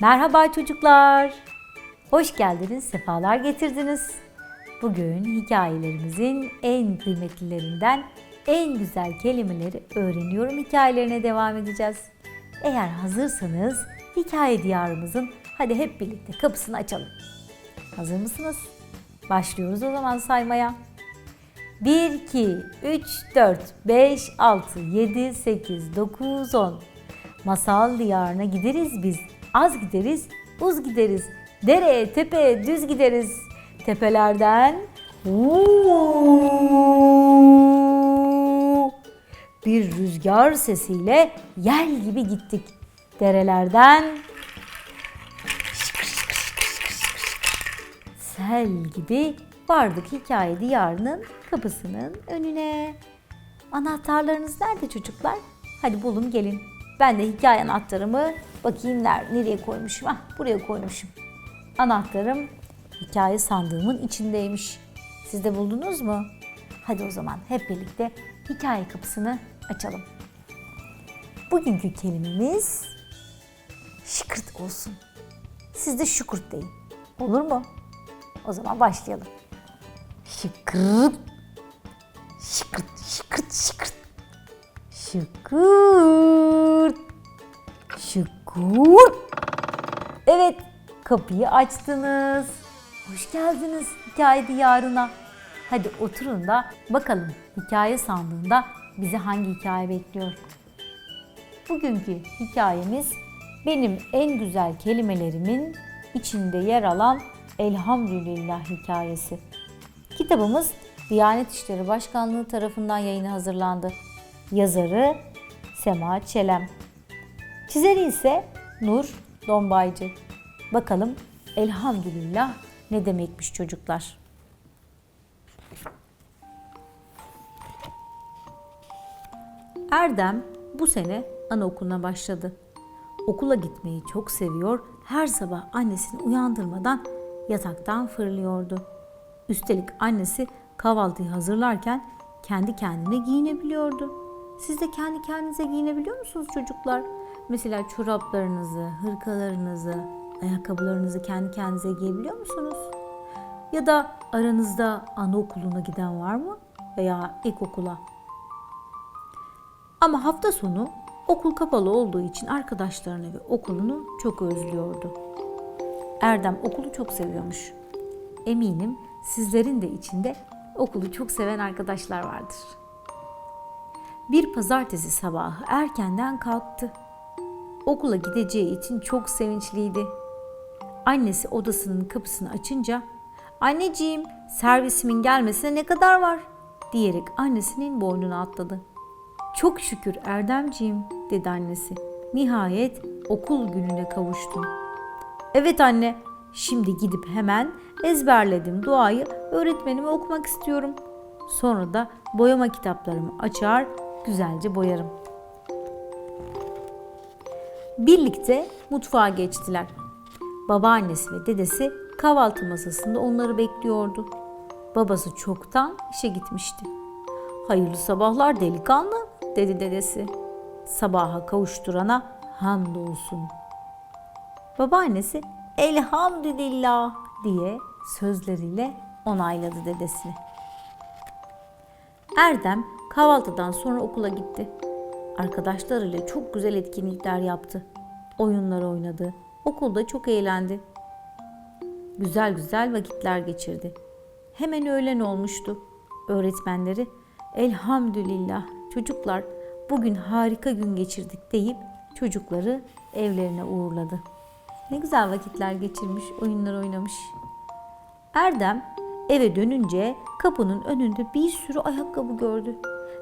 Merhaba çocuklar. Hoş geldiniz, sefalar getirdiniz. Bugün hikayelerimizin en kıymetlilerinden en güzel kelimeleri öğreniyorum hikayelerine devam edeceğiz. Eğer hazırsanız hikaye diyarımızın hadi hep birlikte kapısını açalım. Hazır mısınız? Başlıyoruz o zaman saymaya. 1, 2, 3, 4, 5, 6, 7, 8, 9, 10. Masal diyarına gideriz biz. Az gideriz, uz gideriz. Dereye, tepeye, düz gideriz. Tepelerden "Uuu" bir rüzgar sesiyle yel gibi gittik. Derelerden sel gibi vardık hikaye diyarının kapısının önüne. Anahtarlarınız nerede çocuklar? Hadi bulun gelin. Ben de hikaye anahtarımı bakayım ner- nereye koymuşum. Ah buraya koymuşum. Anahtarım hikaye sandığımın içindeymiş. Siz de buldunuz mu? Hadi o zaman hep birlikte hikaye kapısını açalım. Bugünkü kelimemiz şıkırt olsun. Siz de şükürt deyin. Olur mu? O zaman başlayalım. Şıkırt. Şıkırt, şıkırt, şıkırt. Şıkırt. Evet, kapıyı açtınız. Hoş geldiniz hikaye diyarına. Hadi oturun da bakalım hikaye sandığında bizi hangi hikaye bekliyor? Bugünkü hikayemiz benim en güzel kelimelerimin içinde yer alan Elhamdülillah hikayesi. Kitabımız Diyanet İşleri Başkanlığı tarafından yayına hazırlandı. Yazarı Sema Çelem. Çizeri ise Nur Dombaycı. Bakalım elhamdülillah ne demekmiş çocuklar. Erdem bu sene anaokuluna başladı. Okula gitmeyi çok seviyor, her sabah annesini uyandırmadan yataktan fırlıyordu. Üstelik annesi kahvaltıyı hazırlarken kendi kendine giyinebiliyordu. Siz de kendi kendinize giyinebiliyor musunuz çocuklar? Mesela çoraplarınızı, hırkalarınızı, ayakkabılarınızı kendi kendinize giyebiliyor musunuz? Ya da aranızda anaokuluna giden var mı? Veya ilkokula? Ama hafta sonu okul kapalı olduğu için arkadaşlarını ve okulunu çok özlüyordu. Erdem okulu çok seviyormuş. Eminim sizlerin de içinde okulu çok seven arkadaşlar vardır. Bir pazartesi sabahı erkenden kalktı. Okula gideceği için çok sevinçliydi. Annesi odasının kapısını açınca "Anneciğim, servisimin gelmesine ne kadar var?" diyerek annesinin boynuna atladı. "Çok şükür Erdemciğim," dedi annesi. "Nihayet okul gününe kavuştun." "Evet anne, şimdi gidip hemen ezberledim duayı öğretmenime okumak istiyorum. Sonra da boyama kitaplarımı açar, güzelce boyarım." Birlikte mutfağa geçtiler. Babaannesi ve dedesi kahvaltı masasında onları bekliyordu. Babası çoktan işe gitmişti. Hayırlı sabahlar delikanlı dedi dedesi. Sabaha kavuşturana hamdolsun. Babaannesi elhamdülillah diye sözleriyle onayladı dedesini. Erdem kahvaltıdan sonra okula gitti. Arkadaşlarıyla çok güzel etkinlikler yaptı. Oyunlar oynadı. Okulda çok eğlendi. Güzel güzel vakitler geçirdi. Hemen öğlen olmuştu. Öğretmenleri elhamdülillah çocuklar bugün harika gün geçirdik deyip çocukları evlerine uğurladı. Ne güzel vakitler geçirmiş, oyunlar oynamış. Erdem eve dönünce kapının önünde bir sürü ayakkabı gördü.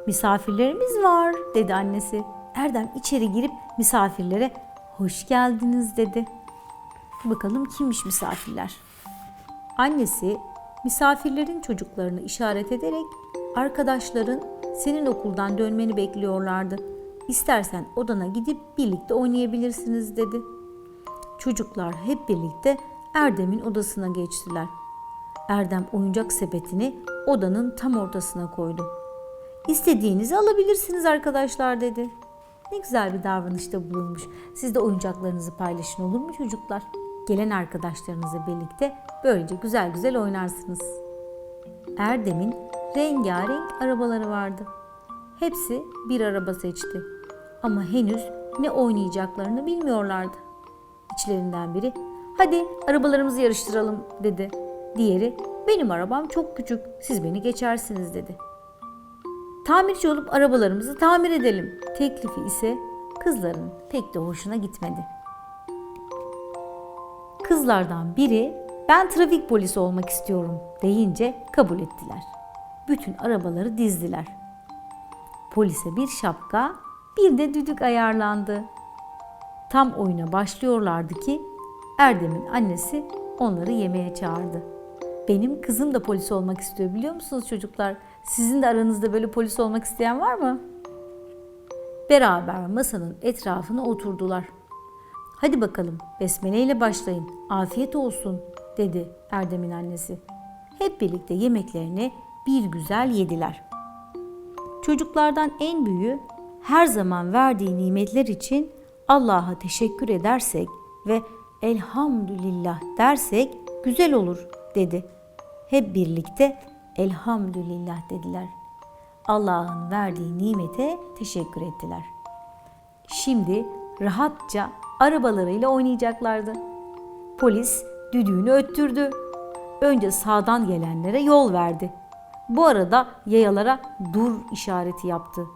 Misafirlerimiz var dedi annesi. Erdem içeri girip misafirlere hoş geldiniz dedi. Bakalım kimmiş misafirler? Annesi misafirlerin çocuklarını işaret ederek arkadaşların senin okuldan dönmeni bekliyorlardı. İstersen odana gidip birlikte oynayabilirsiniz dedi. Çocuklar hep birlikte Erdem'in odasına geçtiler. Erdem oyuncak sepetini odanın tam ortasına koydu. İstediğinizi alabilirsiniz arkadaşlar dedi. Ne güzel bir davranışta bulunmuş. Siz de oyuncaklarınızı paylaşın olur mu çocuklar? Gelen arkadaşlarınızla birlikte böylece güzel güzel oynarsınız. Erdem'in rengarenk arabaları vardı. Hepsi bir araba seçti. Ama henüz ne oynayacaklarını bilmiyorlardı. İçlerinden biri hadi arabalarımızı yarıştıralım dedi. Diğeri benim arabam çok küçük siz beni geçersiniz dedi. Tamirci olup arabalarımızı tamir edelim. Teklifi ise kızların pek de hoşuna gitmedi. Kızlardan biri ben trafik polisi olmak istiyorum deyince kabul ettiler. Bütün arabaları dizdiler. Polise bir şapka, bir de düdük ayarlandı. Tam oyuna başlıyorlardı ki Erdem'in annesi onları yemeğe çağırdı. Benim kızım da polis olmak istiyor biliyor musunuz çocuklar? Sizin de aranızda böyle polis olmak isteyen var mı? Beraber masanın etrafına oturdular. Hadi bakalım besmele ile başlayın. Afiyet olsun dedi Erdem'in annesi. Hep birlikte yemeklerini bir güzel yediler. Çocuklardan en büyüğü her zaman verdiği nimetler için Allah'a teşekkür edersek ve elhamdülillah dersek güzel olur dedi. Hep birlikte elhamdülillah dediler. Allah'ın verdiği nimete teşekkür ettiler. Şimdi rahatça arabalarıyla oynayacaklardı. Polis düdüğünü öttürdü. Önce sağdan gelenlere yol verdi. Bu arada yayalara dur işareti yaptı.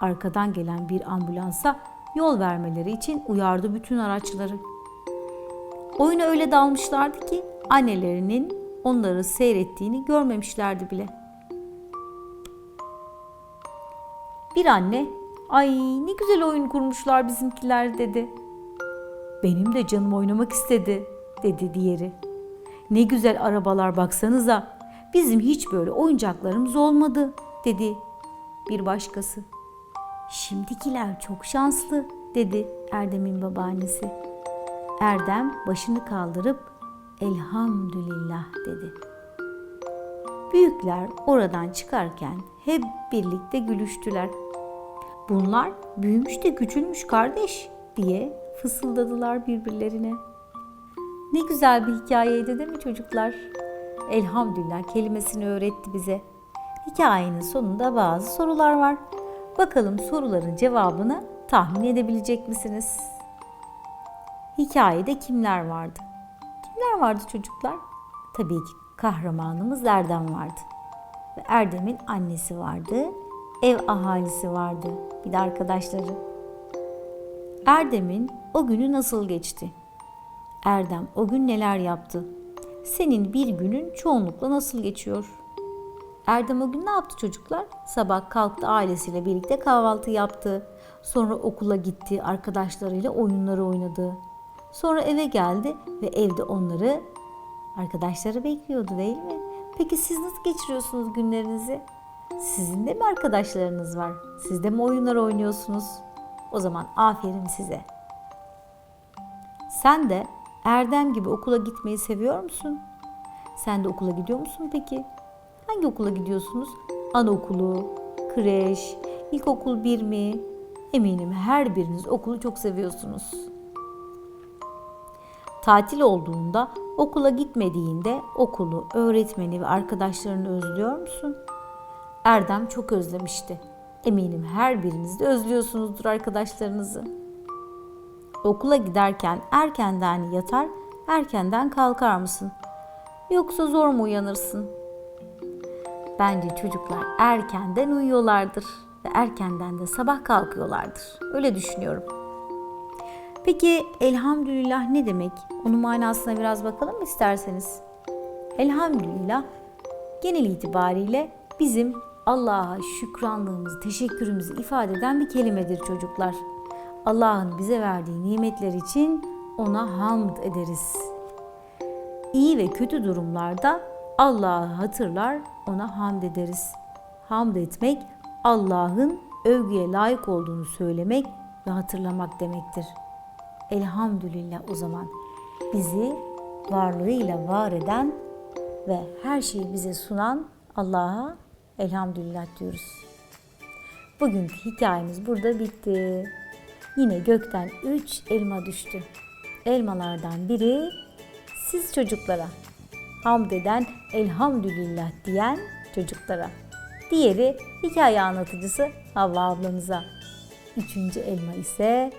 Arkadan gelen bir ambulansa yol vermeleri için uyardı bütün araçları. Oyuna öyle dalmışlardı ki annelerinin onları seyrettiğini görmemişlerdi bile. Bir anne, "Ay ne güzel oyun kurmuşlar bizimkiler." dedi. "Benim de canım oynamak istedi." dedi diğeri. "Ne güzel arabalar baksanıza. Bizim hiç böyle oyuncaklarımız olmadı." dedi bir başkası. "Şimdikiler çok şanslı." dedi Erdem'in babaannesi. Erdem başını kaldırıp elhamdülillah dedi. Büyükler oradan çıkarken hep birlikte gülüştüler. Bunlar büyümüş de küçülmüş kardeş diye fısıldadılar birbirlerine. Ne güzel bir hikayeydi değil mi çocuklar? Elhamdülillah kelimesini öğretti bize. Hikayenin sonunda bazı sorular var. Bakalım soruların cevabını tahmin edebilecek misiniz? Hikayede kimler vardı? Kimler vardı çocuklar? Tabii ki kahramanımız Erdem vardı. Ve Erdem'in annesi vardı, ev ahalisi vardı, bir de arkadaşları. Erdem'in o günü nasıl geçti? Erdem o gün neler yaptı? Senin bir günün çoğunlukla nasıl geçiyor? Erdem o gün ne yaptı çocuklar? Sabah kalktı ailesiyle birlikte kahvaltı yaptı. Sonra okula gitti, arkadaşlarıyla oyunları oynadı. Sonra eve geldi ve evde onları arkadaşları bekliyordu değil mi? Peki siz nasıl geçiriyorsunuz günlerinizi? Sizin de mi arkadaşlarınız var? Siz de mi oyunlar oynuyorsunuz? O zaman aferin size. Sen de Erdem gibi okula gitmeyi seviyor musun? Sen de okula gidiyor musun peki? Hangi okula gidiyorsunuz? Anaokulu, kreş, ilkokul bir mi? Eminim her biriniz okulu çok seviyorsunuz. Tatil olduğunda, okula gitmediğinde okulu, öğretmeni ve arkadaşlarını özlüyor musun? Erdem çok özlemişti. Eminim her biriniz de özlüyorsunuzdur arkadaşlarınızı. Okula giderken erkenden yatar, erkenden kalkar mısın? Yoksa zor mu uyanırsın? Bence çocuklar erkenden uyuyorlardır ve erkenden de sabah kalkıyorlardır. Öyle düşünüyorum. Peki elhamdülillah ne demek? Onun manasına biraz bakalım isterseniz? Elhamdülillah genel itibariyle bizim Allah'a şükranlığımızı, teşekkürümüzü ifade eden bir kelimedir çocuklar. Allah'ın bize verdiği nimetler için ona hamd ederiz. İyi ve kötü durumlarda Allah'ı hatırlar, ona hamd ederiz. Hamd etmek Allah'ın övgüye layık olduğunu söylemek ve hatırlamak demektir. Elhamdülillah o zaman bizi varlığıyla var eden ve her şeyi bize sunan Allah'a elhamdülillah diyoruz. Bugünkü hikayemiz burada bitti. Yine gökten üç elma düştü. Elmalardan biri siz çocuklara, hamd eden elhamdülillah diyen çocuklara. Diğeri hikaye anlatıcısı Havva ablamıza. Üçüncü elma ise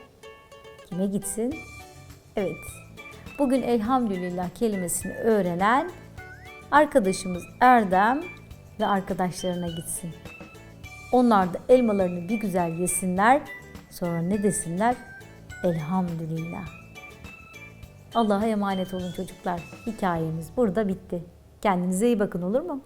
kime gitsin? Evet, bugün elhamdülillah kelimesini öğrenen arkadaşımız Erdem ve arkadaşlarına gitsin. Onlar da elmalarını bir güzel yesinler. Sonra ne desinler? Elhamdülillah. Allah'a emanet olun çocuklar. Hikayemiz burada bitti. Kendinize iyi bakın olur mu?